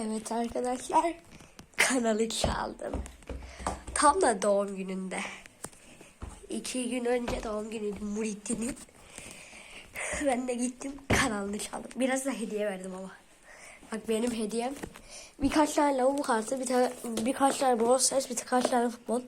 Evet arkadaşlar kanalı çaldım. Tam da doğum gününde. İki gün önce doğum günüydü Muhittin'in. Ben de gittim kanalını çaldım. Biraz da hediye verdim ama. Bak benim hediyem birkaç tane lavabo kartı, bir tane, birkaç tane Brawl Stars, birkaç tane futbol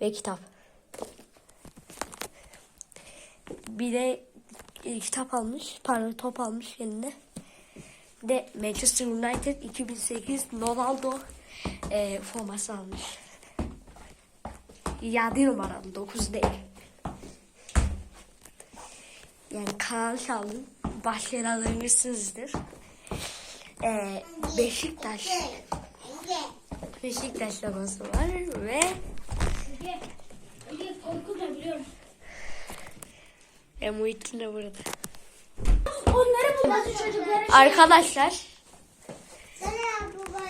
ve kitap. Bir de e, kitap almış, pardon top almış eline. De Manchester United 2008 Ronaldo e, forması almış. 7 numaram 9 değil. Yani kanal çaldım. Başlayan alınmışsınızdır. Ee, Beşiktaş. Beşiktaş logosu var ve Ege, Ege korku da biliyorum. e, Muhittin de burada. Onları Arkadaşlar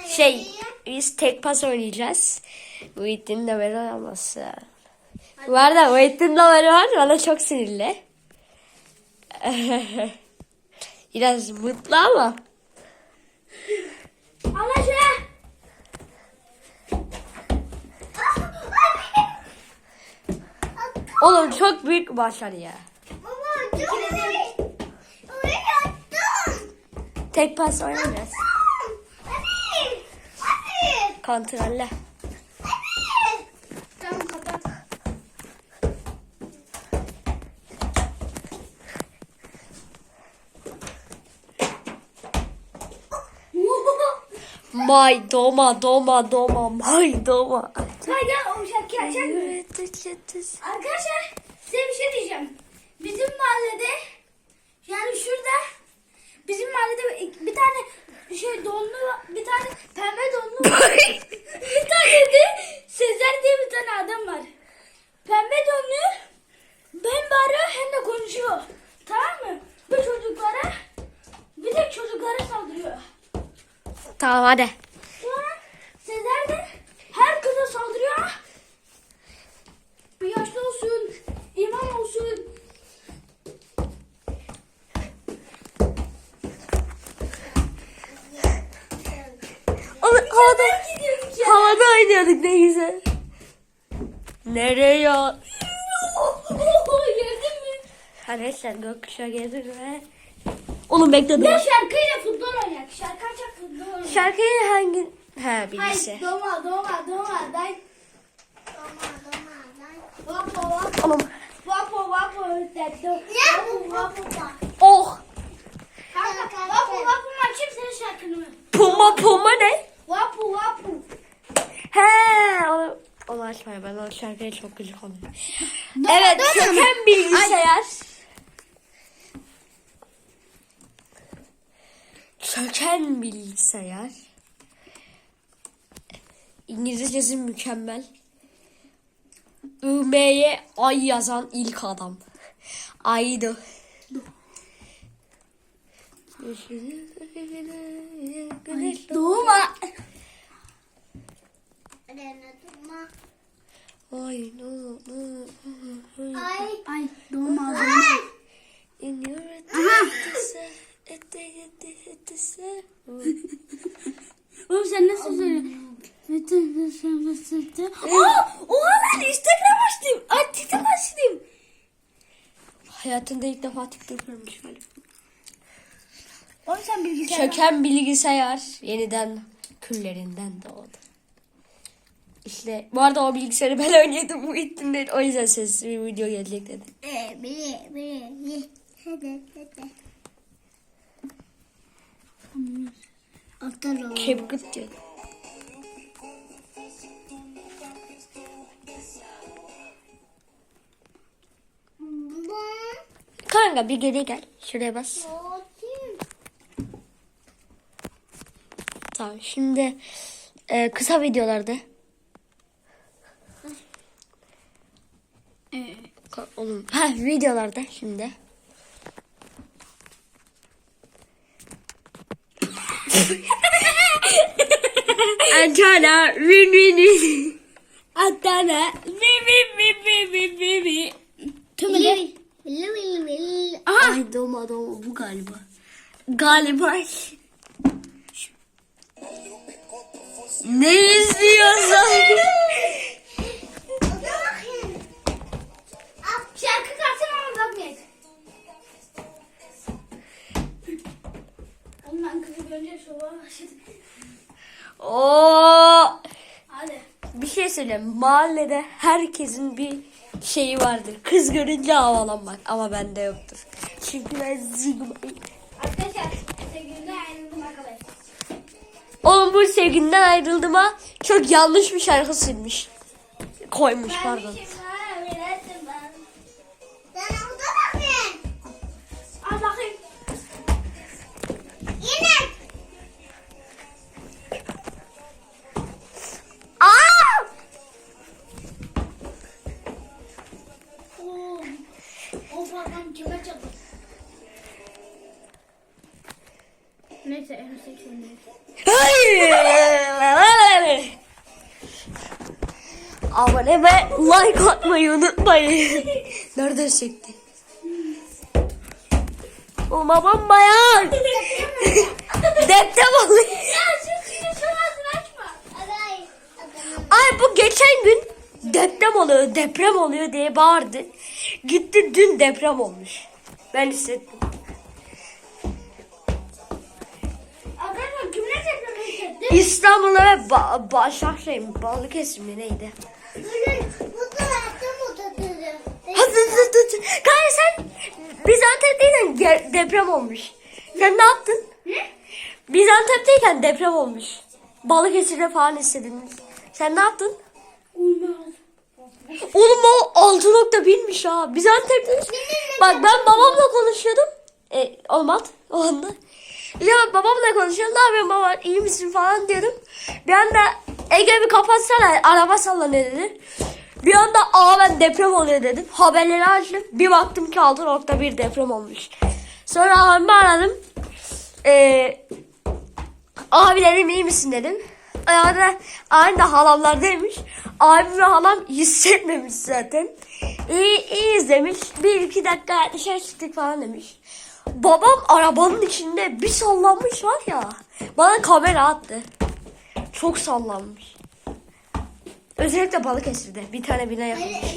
şey biz tek pas oynayacağız. Muhittin de böyle olması. Bu arada Muhittin de böyle var bana çok sinirli. Biraz mutlu ama. Şuna. Oğlum çok büyük başarı ya. Tek pas oynayacağız. Kontrolle. Tamam kapat. May doma doma doma may doma. Gel o mısın? Arkadaşlar size bir şey diyeceğim. Bizim mahallede yani şurada bizim mahallede bir tane şey donlu bir tane pembe donlu var. bir tane de Sezer diye bir tane adam var. Pembe donlu ben bağırıyor hem de konuşuyor. Tamam mı? Bu çocuklara bir tek çocuklara saldırıyor. Tamam hadi. Sonra Sezer de her kıza saldırıyor. Bir yaşlı olsun, imam olsun. Oğlum, havada, havada oynuyorduk ne güzel. Nereye? Arkadaşlar gökkuşağı gelir ve... Oğlum bekle dur. Ya şarkıyla futbol oynayak. Şarkı açak futbol oynayak. Şarkıyı hangi... Ha bilgisi. Hayır, doma, doma, doma. Day. Vapo, vapo, Oğlum. vapo, vapo. Oh. Kanka, vapo, vapo mu açayım senin şarkını mı? Puma puma ne? Vapo, vapo. He onu, onu açmayın ben o şarkıya çok gıcık oluyorum. Evet köken bilgisayar. Köken bilgisayar. İngilizcesi mükemmel. ÜM'ye ay yazan ilk adam. Aydı. Doma. Ay no no. no. Ay, doma, In your Oğlum sen nasıl söylüyorsun? Aa, oha lan Instagram açtım. Ay TikTok açtım. Hayatında ilk defa TikTok görmüş galiba. Oğlum sen bilgisayar. Çöken bilgisayar yeniden küllerinden doğdu. İşte bu arada o bilgisayarı ben oynuyordum bu ittim değil. O yüzden sesli bir video gelecek dedim. Ee, biri, biri. Hadi, hadi. Ol. Kepkut diyor. Kanka bir geri gel. Şuraya bas. Tamam şimdi e, kısa videolarda. Ka- Oğlum ha videolarda şimdi. Antana win win win. Adana. Bi bi bi bi bi bi bi. Tümüle. Aha. Ay doma doma bu galiba. Galiba. Ne izliyorsun? söyleyeyim. Mahallede herkesin bir şeyi vardır. Kız görünce havalanmak ama bende yoktur. Çünkü ben zigmayım. Arkadaşlar sevgilimden ayrıldım arkadaşlar. Oğlum bu sevgilinden ayrıldığıma çok yanlış bir şarkı silmiş. Koymuş pardon. Abone ve like atmayı unutmayın. Nereden çekti? O babam bayağı deprem oluyor. Ay bu geçen gün deprem oluyor, deprem oluyor diye bağırdı. Gitti dün deprem olmuş. Ben hissettim. İstanbul'a ve ba Başakşehir? Balıkesir mi neydi? Bugün bu tarafta mı tutuyor? Kanka sen biz Antep'teyken deprem olmuş. Sen ne yaptın? Biz Antep'teyken deprem olmuş. Balıkesir'de falan hissedilmiş. Sen ne yaptın? Oğlum o 6.1'miş ha. Biz Antep'teyiz. Bak ben babamla konuşuyordum. E, olmadı o anda. Ya babamla konuşuyordum. Ne yapıyorsun baba iyi misin falan diyordum. Bir anda Ege bir kapatsana araba sallanıyor dedi. Bir anda aa ben deprem oluyor dedim. Haberleri açtım. Bir baktım ki 6.1 deprem olmuş. Sonra abimi aradım. Eee Abilerim iyi misin dedim. Arada aynı da halamlardaymış. Abim ve halam hissetmemiş zaten. İyi, iyiyiz demiş. Bir iki dakika dışarı çıktık falan demiş. Babam arabanın içinde bir sallanmış var ya. Bana kamera attı. Çok sallanmış. Özellikle Balıkesir'de bir tane bina hissetmiş.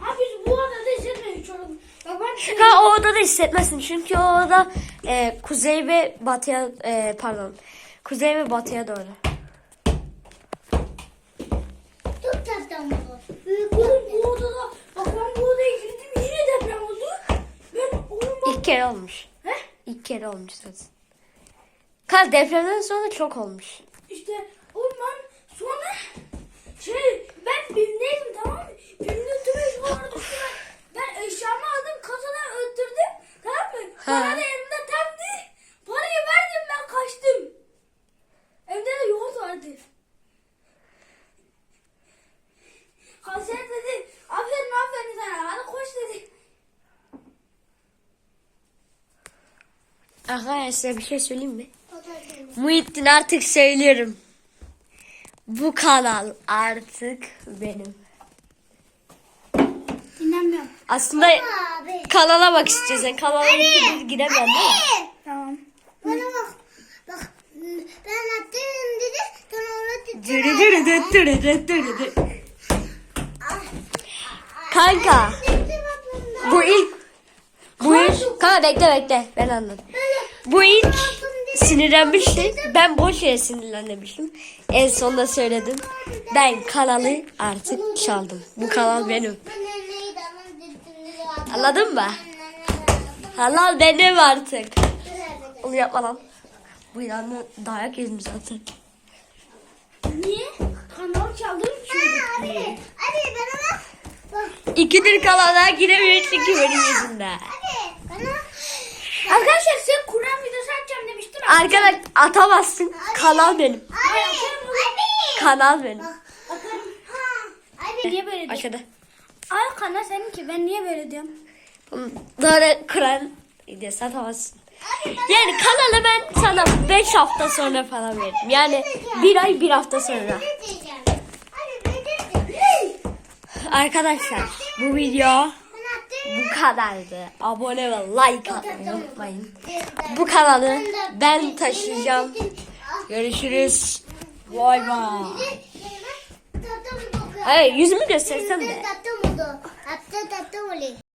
Ha biz bu odada hissetmedik oğlum. Bak ben Ha o odada hissetmezsin çünkü o oda e, kuzey ve batıya e, pardon kuzey ve batıya doğru. Çok mı oldu? Oğlum bu odada bak ben bu odaya girdim yine deprem oldu. Ben oğlum bak. İlk kere olmuş. He? İlk kere olmuş zaten. Kal depremden sonra çok olmuş. İşte ben sonra şey ben BİM'deydim tamam mı? BİM'de tüm eşyalar düştü. Ben, eşyamı aldım kasadan öttürdüm. Tamam mı? Para da elimde tamdı. Parayı verdim ben kaçtım. Evde de yoğurt vardı. Kasiyer dedi aferin aferin sana hadi koş dedi. Arkadaşlar bir şey söyleyeyim mi? Muhittin artık söylüyorum. Bu kanal artık benim. İnanmıyorum. Aslında Abi. kanala bak istiyorsan kanala gidip gidemem değil mi? Tamam. Bana bak. Bak. Ben attım dedi. Sen orada Dürü dürü dü dürü dü dürü dü. Kanka bu ilk bu ilk kanka bekle bekle ben anladım. Bu ilk sinirlenmişti. Ben boş yere sinirlenmiştim. En sonunda söyledim. Ben kanalı artık çaldım. Bu kanal benim. Anladın mı? Kanal benim artık. Onu yapma lan. Bu ilanı dayak yedim zaten. Niye? Kanal çaldım çünkü. Abi, abi bana bak. İkidir kanala giremiyor çünkü benim yüzümden. abi bana. Arkadaşlar açacağım demiştim. Arkadaş atamazsın. Kanal benim. Abi, abi. Kanal benim. Atarım. Abi. Niye böyle diyorsun? Aşağıda. Ay kanal seninki ben niye böyle diyorum? Doğru Kur'an videosu atamazsın. Yani kanalı ben sana 5 hafta sonra falan veririm. Yani bir ay bir hafta sonra. Arkadaşlar bu video bu kadardı. Abone ve like atmayı unutmayın. Bu kanalı ben taşıyacağım. Görüşürüz. Vay vay. Hayır yüzümü göstersem de.